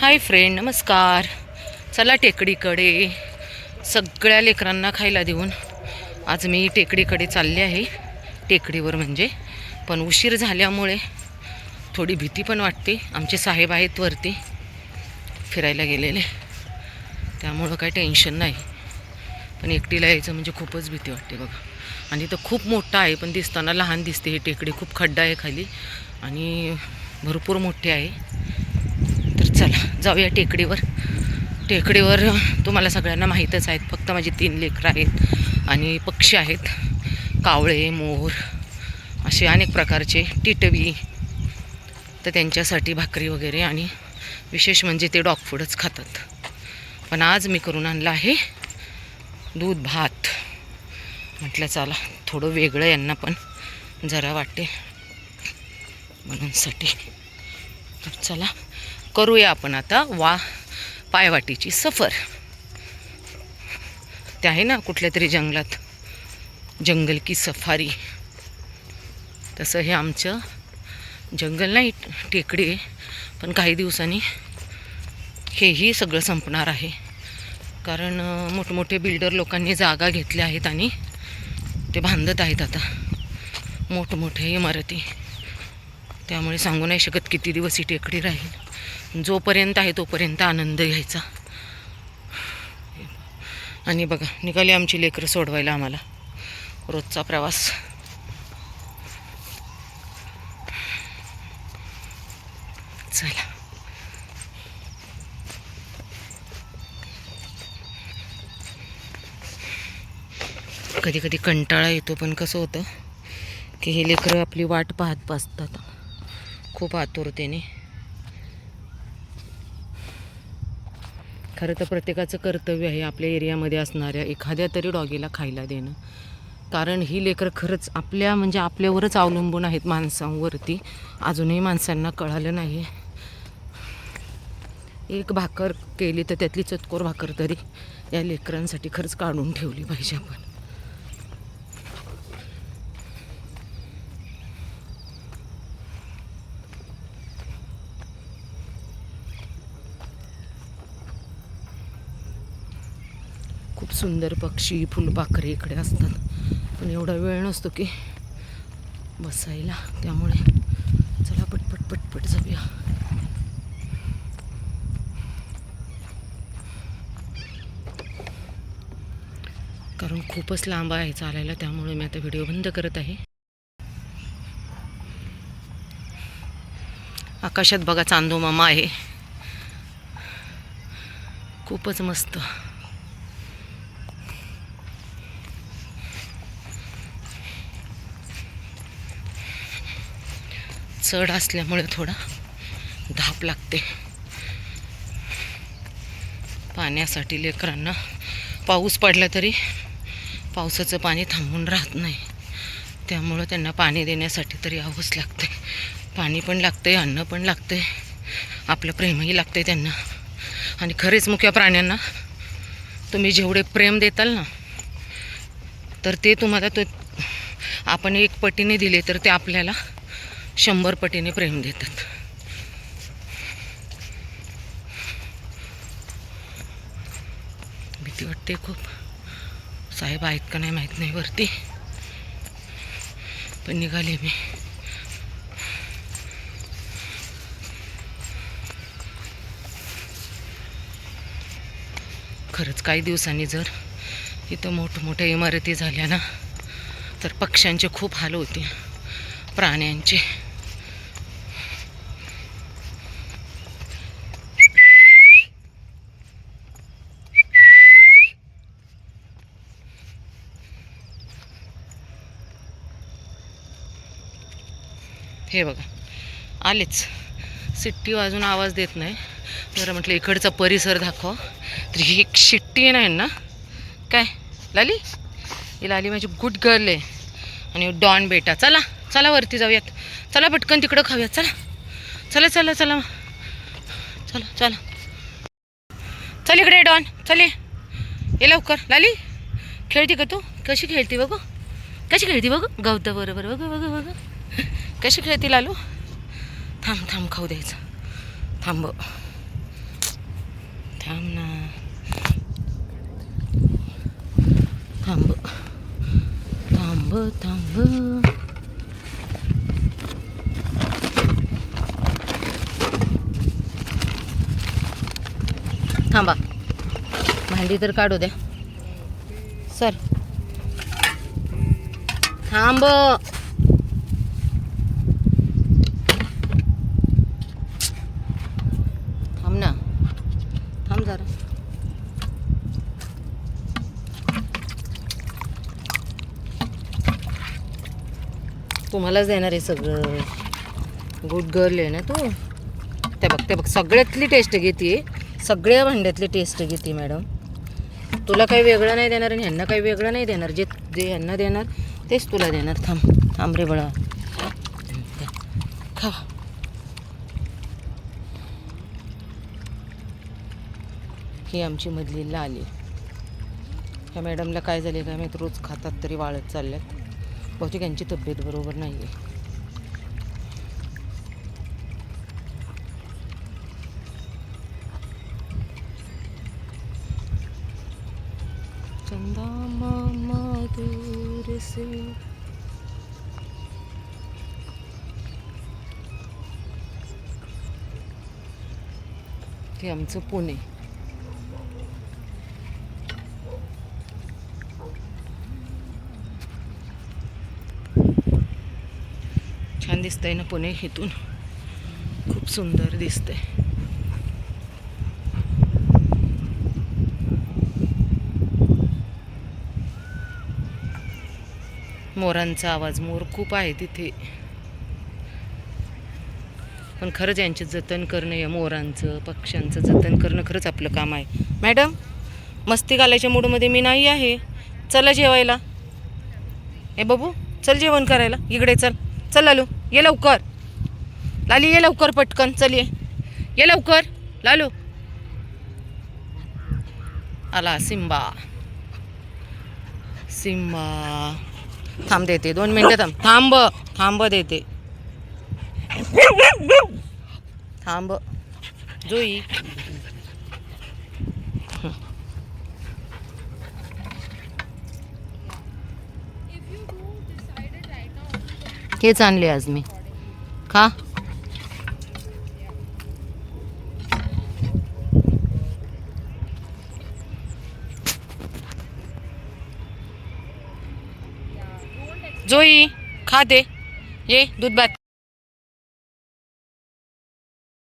Hi friend नमस्कार. चला टेकडीकडे. सगळ्या लेकरांना खायला देऊन आज मी टेकडीकडे चालले आहे. टेकडीवर म्हणजे. पण उशीर झाल्यामुळे थोडी भीती पण वाटते. आमचे साहेब आहेत वरती. फिरायला गेलेले. त्यामुळं काही टेन्शन नाही. पण एकटीला यायचं म्हणजे खूपच भीती वाटते बघा. आणि तर खूप मोठा आहे पण दिसताना लहान दिसते ही टेकडी. खूप खड्डा आहे खाली. आणि भरपूर मोठी आहे. चला जाऊया टेकडीवर. टेकडीवर तुम्हाला सगळ्यांना माहीतच आहेत फक्त माझी तीन लेकरं आहेत आणि पक्षी आहेत. कावळे मोर असे अनेक प्रकारचे टिटवी. तर त्यांच्यासाठी भाकरी वगैरे आणि विशेष म्हणजे ते डॉग फूडच खातात. पण आज मी करून आणलं आहे दूध भात. म्हटलं चला थोडं वेगळं यांना पण जरा वाटते म्हणूनसाठी चला करूया आपण आता वा पायवाटीची सफर. ते आहे ना कुठल्या तरी जंगलात. जंगल की सफारी. तसं हे आमचं जंगल नाही टेकडी पण काही दिवसांनी हेही सगळं संपणार आहे. कारण मोठमोठे बिल्डर लोकांनी जागा घेतल्या आहेत आणि ते बांधत आहेत आता. मोठमोठे इमारती. त्यामुळे सांगू नाही शकत किती दिवस ही टेकडी राहील. जोपर्यंत आहे तोपर्यंत आनंद घ्यायचा. आणि बघा निघाली आमची लेकरं सोडवायला आम्हाला. रोजचा प्रवास. चला. कधी कधी कंटाळा येतो पण कसं होतं की हे लेकरं आपली वाट पाहत बसतात. खूप आतुरतेने खरं तर प्रत्येकाचं कर्तव्य आहे आपल्या एरियामध्ये असणाऱ्या एखाद्या तरी डॉगीला खायला देणं. कारण ही लेकरं खरंच आपल्या म्हणजे आपल्यावरच अवलंबून आहेत माणसांवरती. अजूनही माणसांना कळालं नाही एक भाकर केली तर त्यातली चतकोर भाकर तरी या लेकरांसाठी खरंच काढून ठेवली पाहिजे आपण. खूप सुंदर पक्षी फुलपाखरे इकडे असतात. पण एवढा वेळ नसतो की बसायला. त्यामुळे चला पटपट पटपट जाऊया. कारण खूपच लांब आहे चालायला त्यामुळे मी आता व्हिडिओ बंद करत आहे. आकाशात बघा चांदो मामा आहे. खूपच मस्त. चढ असल्यामुळे थोडा धाप लागते. पाण्यासाठी लेकरांना पाऊस पडला तरी पावसाचं पाणी थांबून राहत नाही. त्यामुळं त्यांना पाणी देण्यासाठी तरी यावंच लागते. पाणी पण लागते अन्न पण लागते. आपलं प्रेमही लागते त्यांना. आणि खरेच मुख्या प्राण्यांना तुम्ही जेवढे प्रेम देताल ना तर ते तुम्हाला तो आपण एक पटीने दिले तर ते आपल्याला शंभर पटीने प्रेम देतात भीती वाटते खूप. साहेब आहेत का नाही माहीत नाही वरती. पण निघाले मी. खरंच काही दिवसांनी जर इथं मोठमोठ्या इमारती झाल्या ना तर पक्ष्यांचे खूप हाल होते प्राण्यांचे. हे बघा. आलेच. सिट्टी वाजून आवाज देत नाही. बरं म्हटलं इकडचा परिसर दाखवा. तर ही एक शिट्टी नाही ना? काय? लाली? ही लाली माझी गुड गर्ल आहे. आणि डॉन बेटा. चला चला वरती जाऊयात. चला पटकन तिकडं खाऊयात. चला. चला चला चला. चला चला. चल इकडे डॉन. चल ये. लवकर. लाली? खेळते का तू? कशी खेळते बघू? कशी खेळते बघू? गवतं बरोबर बघू बघू बघू. कशी खेळतील आलू थांब थांब खाऊ द्यायचं. थांब. थांब ना. थांब. थांब थांब. थांबा. भांडी तर काढू द्या. सर. थांब ना हजार तुम्हालाच देणार आहे सगळं. गुड गर्ल आहे ना तू? त्या बघ ते बघ सगळ्यातली टेस्ट घेते. सगळ्या भांड्यातली टेस्ट घेते मॅडम तुला काही वेगळं नाही देणार आणि ह्यांना काही वेगळं नाही देणार. जे जे ह्यांना देणार तेच तुला देणार. थांब थांब रे बळा. खा. ही आमची मधली आली ह्या मॅडमला काय झाले काय माहीत? रोज खातात तरी वाळत चालल्यात. बहुतेक यांची तब्येत बरोबर नाही आहे चंदा मामा दूर से. ते आमचं पुणे. दिसतंय ना पुणे इथून. खूप सुंदर दिसतंय. मोरांचा आवाज मोर खूप आहे तिथे. पण खरंच यांचे जतन करणं या मोरांचं पक्ष्यांचं जतन करणं खरंच आपलं काम आहे. मॅडम मस्ती घालायच्या मूडमध्ये मी नाही आहे. चला जेवायला. ए बाबू चल जेवण करायला. इकडे चल. चल आलो ये लवकर. लाली ये लवकर पटकन. चल ये. ये लवकर. लालू. आला सिम्बा सिम्बा थांब देते. दोन मिनटं थांब. थांब. थांब देते. थांब. जोई. हेच आणले आज मी. खा. जोई खा दे. ये दूध भात